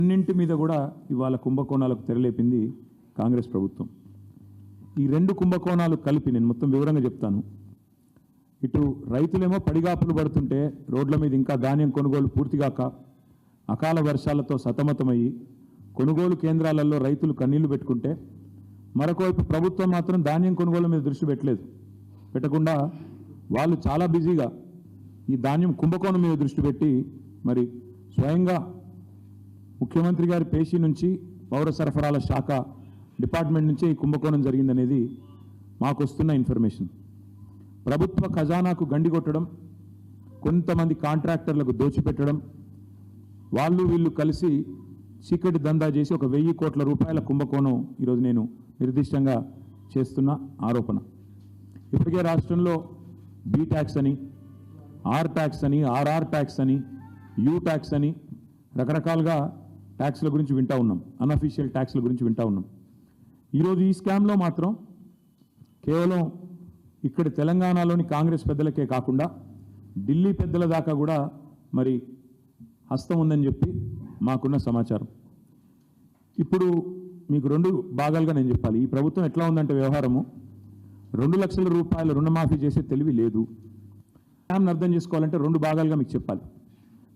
అన్నింటి మీద కూడా ఇవాళ కుంభకోణాలకు తెరలేపింది కాంగ్రెస్ ప్రభుత్వం. ఈ రెండు కుంభకోణాలు కలిపి నేను మొత్తం వివరంగా చెప్తాను. ఇటు రైతులేమో పడిగాపులు పడుతుంటే రోడ్ల మీద ఇంకా ధాన్యం కొనుగోలు పూర్తిగాక అకాల వర్షాలతో సతమతమయ్యి కొనుగోలు కేంద్రాలలో రైతులు కన్నీళ్ళు పెట్టుకుంటే మరొకవైపు ప్రభుత్వం మాత్రం ధాన్యం కొనుగోలు మీద దృష్టి పెట్టలేదు. పెట్టకుండా వాళ్ళు చాలా బిజీగా ఈ ధాన్యం కుంభకోణం మీద దృష్టి పెట్టి మరి స్వయంగా ముఖ్యమంత్రి గారి పేషీ నుంచి పౌర సరఫరాల శాఖ డిపార్ట్మెంట్ నుంచి ఈ కుంభకోణం జరిగిందనేది మాకు వస్తున్న ఇన్ఫర్మేషన్. ప్రభుత్వ ఖజానాకు గండి కొట్టడం కొంతమంది కాంట్రాక్టర్లకు దోచిపెట్టడం వాళ్ళు వీళ్ళు కలిసి చీకటి దందా చేసి ఒక వెయ్యి కోట్ల రూపాయల కుంభకోణం ఈరోజు నేను నిర్దిష్టంగా చేస్తున్న ఆరోపణ. ఇప్పటికే రాష్ట్రంలో బీ ట్యాక్స్ అని ఆర్ ట్యాక్స్ అని ఆర్ఆర్ ట్యాక్స్ అని యూ ట్యాక్స్ అని రకరకాలుగా ట్యాక్స్ల గురించి వింటా ఉన్నాం. అన్అఫీషియల్ ట్యాక్స్ల గురించి వింటా ఉన్నాం. ఈరోజు ఈ స్కామ్లో మాత్రం కేవలం ఇక్కడ తెలంగాణలోని కాంగ్రెస్ పెద్దలకే కాకుండా ఢిల్లీ పెద్దల దాకా కూడా మరి హస్తం ఉందని చెప్పి మాకున్న సమాచారం. ఇప్పుడు మీకు రెండు భాగాలుగా నేను చెప్పాలి. ఈ ప్రభుత్వం ఎట్లా ఉందంటే వ్యవహారము రెండు లక్షల రూపాయల రుణమాఫీ చేసే తెలివి లేదు. స్కామ్ని అర్థం చేసుకోవాలంటే రెండు భాగాలుగా మీకు చెప్పాలి.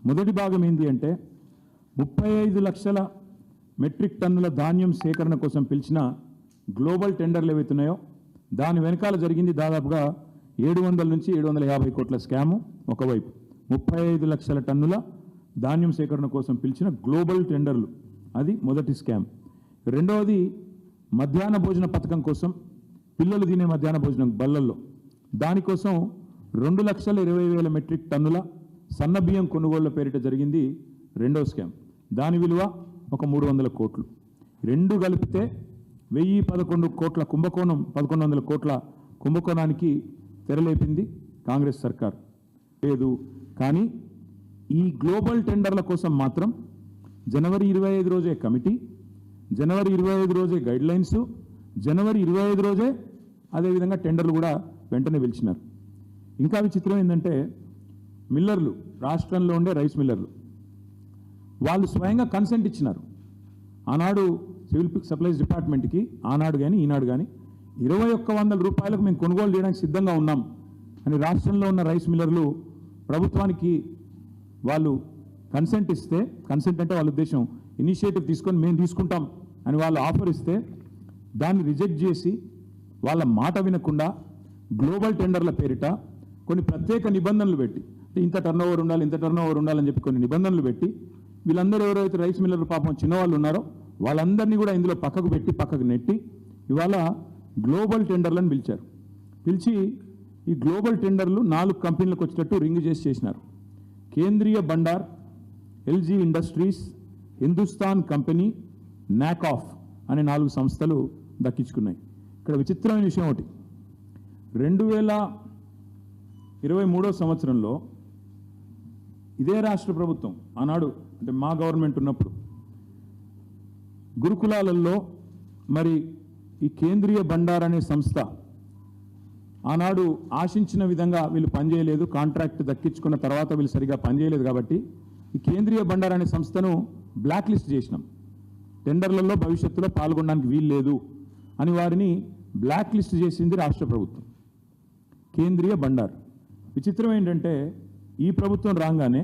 మొదటి భాగం ఏంటి అంటే ముప్పై ఐదు లక్షల మెట్రిక్ టన్నుల ధాన్యం సేకరణ కోసం పిలిచిన గ్లోబల్ టెండర్లు ఏవైతున్నాయో దాని వెనకాల జరిగింది దాదాపుగా ఏడు వందల నుంచి ఏడు వందల యాభై కోట్ల స్కాము ఒకవైపు. ముప్పై ఐదు లక్షల టన్నుల ధాన్యం సేకరణ కోసం పిలిచిన గ్లోబల్ టెండర్లు అది మొదటి స్కామ్. రెండవది మధ్యాహ్న భోజన పథకం కోసం పిల్లలు తినే మధ్యాహ్న భోజనం బల్లల్లో. దానికోసం రెండు లక్షల ఇరవై వేల మెట్రిక్ టన్నుల సన్న బియ్యం కొనుగోళ్ళ పేరిట జరిగింది రెండో స్కామ్. దాని విలువ ఒక మూడు వందల కోట్లు. రెండు కలిపితే వెయ్యి పదకొండు కోట్ల కుంభకోణం పదకొండు వందల కోట్ల కుంభకోణానికి తెరలేపింది కాంగ్రెస్ సర్కార్. లేదు కానీ ఈ గ్లోబల్ టెండర్ల కోసం మాత్రం జనవరి ఇరవై ఐదు రోజే కమిటీ జనవరి ఇరవై ఐదు రోజే గైడ్లైన్స్ జనవరి ఇరవై ఐదు రోజే అదేవిధంగా టెండర్లు కూడా వెంటనే పిలిచినారు. ఇంకా విచిత్రం ఏంటంటే మిల్లర్లు రాష్ట్రంలో ఉండే రైస్ మిల్లర్లు వాళ్ళు స్వయంగా కన్సెంట్ ఇచ్చినారు. ఆనాడు సివిల్ సప్లైస్ డిపార్ట్మెంట్కి ఆనాడు కానీ ఈనాడు కానీ ఇరవై ఒక్క వందల రూపాయలకు మేము కొనుగోలు చేయడానికి సిద్ధంగా ఉన్నాం అని రాష్ట్రంలో ఉన్న రైస్ మిల్లర్లు ప్రభుత్వానికి వాళ్ళు కన్సెంట్ ఇస్తే కన్సెంట్ అంటే వాళ్ళ ఉద్దేశం ఇనిషియేటివ్ తీసుకొని మేము తీసుకుంటాం అని వాళ్ళు ఆఫర్ ఇస్తే దాన్ని రిజెక్ట్ చేసి వాళ్ళ మాట వినకుండా గ్లోబల్ టెండర్ల పేరిట కొన్ని ప్రత్యేక నిబంధనలు పెట్టి అంటే ఇంత టర్న్ ఓవర్ ఉండాలి ఇంత టర్న్ ఓవర్ ఉండాలని చెప్పి కొన్ని నిబంధనలు పెట్టి వీళ్ళందరూ ఎవరైతే రైస్ మిల్లర్లు పాపం చిన్నవాళ్ళు ఉన్నారో వాళ్ళందరినీ కూడా ఇందులో పక్కకు పెట్టి పక్కకు నెట్టి ఇవాళ గ్లోబల్ టెండర్లను పిలిచారు. పిలిచి ఈ గ్లోబల్ టెండర్లు నాలుగు కంపెనీలకు వచ్చేటట్టు రింగ్ చేసి చేసినారు. Kendriya Bhandar LG industries Hindustan company నాకాఫ్ అనే నాలుగు సంస్థలు దక్కించుకున్నాయి. ఇక్కడ విచిత్రమైన విషయం ఒకటి. రెండు వేల ఇరవై మూడో సంవత్సరంలో ఇదే రాష్ట్ర ప్రభుత్వం ఆనాడు అంటే మా గవర్నమెంట్ ఉన్నప్పుడు. గురుకులాలలో మరి ఈ కేంద్రీయ బండార్ అనే సంస్థ ఆనాడు ఆశించిన విధంగా వీళ్ళు పనిచేయలేదు కాంట్రాక్ట్ దక్కించుకున్న తర్వాత వీళ్ళు సరిగా పనిచేయలేదు కాబట్టి ఈ కేంద్రీయ బండార్ అనే సంస్థను బ్లాక్ లిస్ట్ చేసినాం. టెండర్లలో భవిష్యత్తులో పాల్గొనడానికి వీలు లేదు అని వారిని బ్లాక్ లిస్ట్ చేసింది రాష్ట్ర ప్రభుత్వం. కేంద్రీయ బండార్. విచిత్రం ఏంటంటే ఈ ప్రభుత్వం రాగానే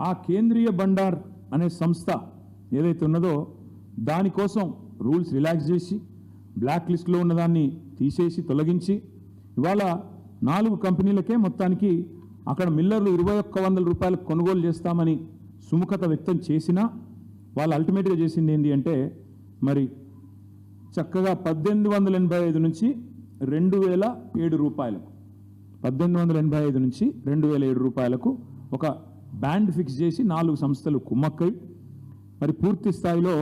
ఆ కేంద్రీయ బండార్ అనే సంస్థ ఏదైతే ఉన్నదో దానికోసం రూల్స్ రిలాక్స్ చేసి బ్లాక్ లిస్ట్లో ఉన్నదాన్ని తీసేసి తొలగించి ఇవాళ నాలుగు కంపెనీలకే మొత్తానికి అక్కడ మిల్లర్లు ఇరవై ఒక్క వందల రూపాయలకు కొనుగోలు చేస్తామని సుముఖత వ్యక్తం చేసినా వాళ్ళు అల్టిమేట్గా చేసింది ఏంటి అంటే మరి చక్కగా పద్దెనిమిది వందల ఎనభై ఐదు నుంచి రెండు వేల ఏడు రూపాయలకు పద్దెనిమిది వందల ఎనభై ఐదు నుంచి రెండు వేల ఏడు రూపాయలకు ఒక బ్యాండ్ ఫిక్స్ చేసి నాలుగు సంస్థలు కుమ్మక్కై. మరి పూర్తి స్థాయిలో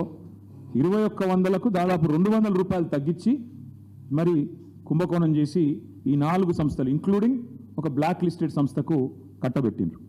ఇరవై ఒక్క వందలకు దాదాపు రెండు వందల రూపాయలు తగ్గించి మరి కుంభకోణం చేసి ఈ నాలుగు సంస్థలు ఇంక్లూడింగ్ ఒక బ్లాక్ లిస్టెడ్ సంస్థకు కట్టబెట్టిండ్రు.